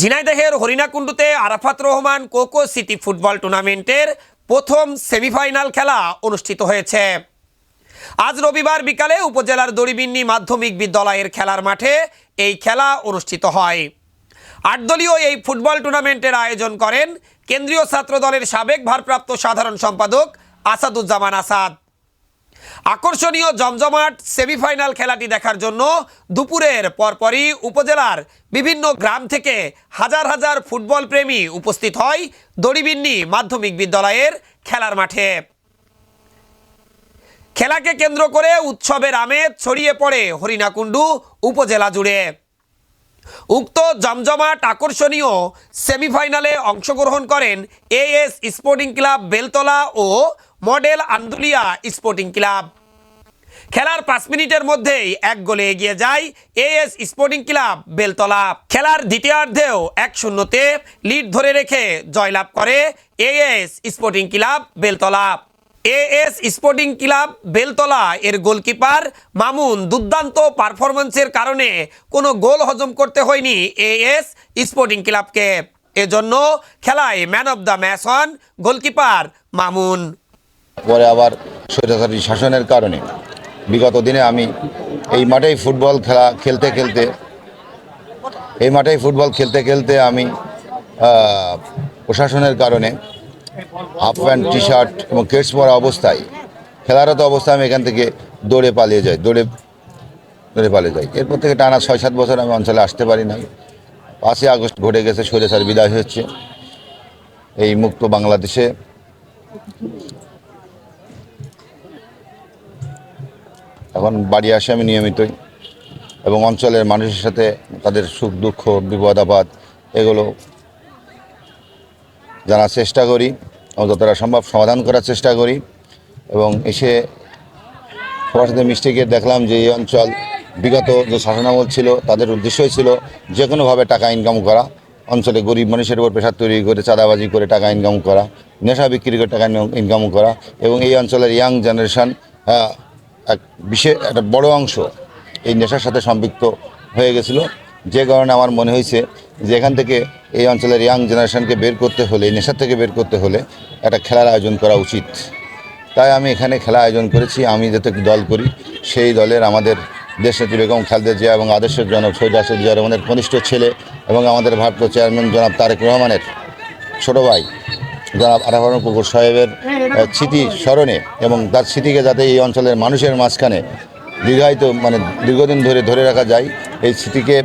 ঝিনাইদহের হরিণাকুণ্ডুতে Arafat Rahman Koko city football টুর্নামেন্টের প্রথম সেমিফাইনাল খেলা অনুষ্ঠিত হয়েছে। আজ রবিবার বিকালে উপজেলার দড়িবিন্নি মাধ্যমিক বিদ্যালয়ের খেলার মাঠে এই খেলা অনুষ্ঠিত হয়। আটদলীয় এই ফুটবল টুর্নামেন্টের আয়োজন করেন কেন্দ্রীয় ছাত্র দলের সাবেক ভারপ্রাপ্ত সাধারণ সম্পাদক আসাদুজ্জামান আসাদ। আকর্ষণীয় জমজমাট সেমিফাইনাল খেলাটি দেখার জন্য দুপুরের পরপরই উপজেলার বিভিন্ন গ্রাম থেকে হাজার হাজার ফুটবল প্রেমী উপস্থিত হয় দড়িবিন্নি মাধ্যমিক বিদ্যালয়ের খেলার মাঠে। খেলাকে কেন্দ্র করে উৎসবের আমেজ ছড়িয়ে পড়ে হরিণাকুণ্ডু উপজেলা জুড়ে। উক্ত জমজমাট আকর্ষণীয় সেমিফাইনালে অংশগ্রহণ করেন এএস স্পোর্টিং ক্লাব বেলতলা ও মডেল আন্দুলিয়া স্পোর্টিং ক্লাব। খেলার পাঁচ মিনিটের মধ্যেই এক গোলে এগিয়ে যায় এএস স্পোর্টিং ক্লাব বেলতলা। খেলার দ্বিতীয়ার্ধেও এক শূন্যতে লিড ধরে রেখে জয়লাভ করে AS sporting club Beltala. AS sporting club Beltala এর গোলকিপার মামুন দুর্দান্ত পারফরমেন্সের কারণে কোনো গোল হজম করতে হয়নি এএস স্পোর্টিং ক্লাবকে। এজন্য খেলায় ম্যান অব দ্য ম্যাচ হন গোলকিপার মামুন। পরে আবার স্বৈরাচারী শাসনের কারণে। বিগত দিনে আমি এই মাঠেই ফুটবল খেলা খেলতে খেলতে, এই মাঠেই ফুটবল খেলতে খেলতে আমি প্রশাসনের কারণে হাফ প্যান্ট টি শার্ট এবং কেটস পরা অবস্থায় খেলারত অবস্থায় আমি এখান থেকে দৌড়ে পালিয়ে যাই, দৌড়ে দৌড়ে পালিয়ে যাই। এরপর থেকে টানা ছয় সাত বছর আমি অঞ্চলে আসতে পারি নাই। পাঁচই আগস্ট ঘটে গেছে, স্বৈরাচার বিদায় হচ্ছে এই মুক্ত বাংলাদেশে এখন বাড়ি আসি আমি নিয়মিতই। এবং অঞ্চলের মানুষের সাথে তাদের সুখ, দুঃখ, বিপদ, আপদ, এগুলো জানার চেষ্টা করি এবং যতটা সম্ভব সমাধান করার চেষ্টা করি। এবং এসে সবার সাথে মিশতে গিয়ে দেখলাম যে এই অঞ্চল বিগত যে শাসনামল ছিল, তাদের উদ্দেশ্যই ছিল যে কোনোভাবে টাকা ইনকাম করা। অঞ্চলে গরিব মানুষের উপর প্রেশার তৈরি করে, চাঁদাবাজি করে টাকা ইনকাম করা, নেশা বিক্রি করে টাকা ইনকাম করা। এবং এই অঞ্চলের ইয়াং জেনারেশন এক বিশেষ একটা বড় অংশ এই নেশার সাথে সম্পৃক্ত হয়ে গেছিল। যে কারণে আমার মনে হয়েছে যে এখান থেকে এই অঞ্চলের ইয়াং জেনারেশনকে বের করতে হলে নেশার থেকে বের করতে হলে একটা খেলার আয়োজন করা উচিত। তাই আমি এখানে খেলা আয়োজন করেছি। আমি যাতে দল করি, সেই দলের আমাদের দেশনেত্রী বেগম খালেদা জিয়া এবং আদর্শের জনক শহীদ রাশেদ জিয়া রহমানের কনিষ্ঠ ছেলে এবং আমাদের ভারপ্রাপ্ত চেয়ারম্যান জনাব তারেক রহমানের ছোটো ভাই জনাব আরাফারুন পুকুর সাহেবের স্মৃতি স্মরণে এবং তার স্মৃতিকে যাতে এই অঞ্চলের মানুষের মাঝখানে দীর্ঘায়িত মানে দীর্ঘদিন ধরে ধরে রাখা যায়, এই স্মৃতিকে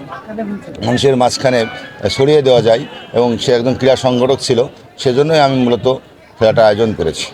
মানুষের মাঝখানে সরিয়ে দেওয়া যায় এবং সে একজন ক্রীড়া সংগঠক ছিল, সেজন্যই আমি মূলত খেলাটা আয়োজন করেছি।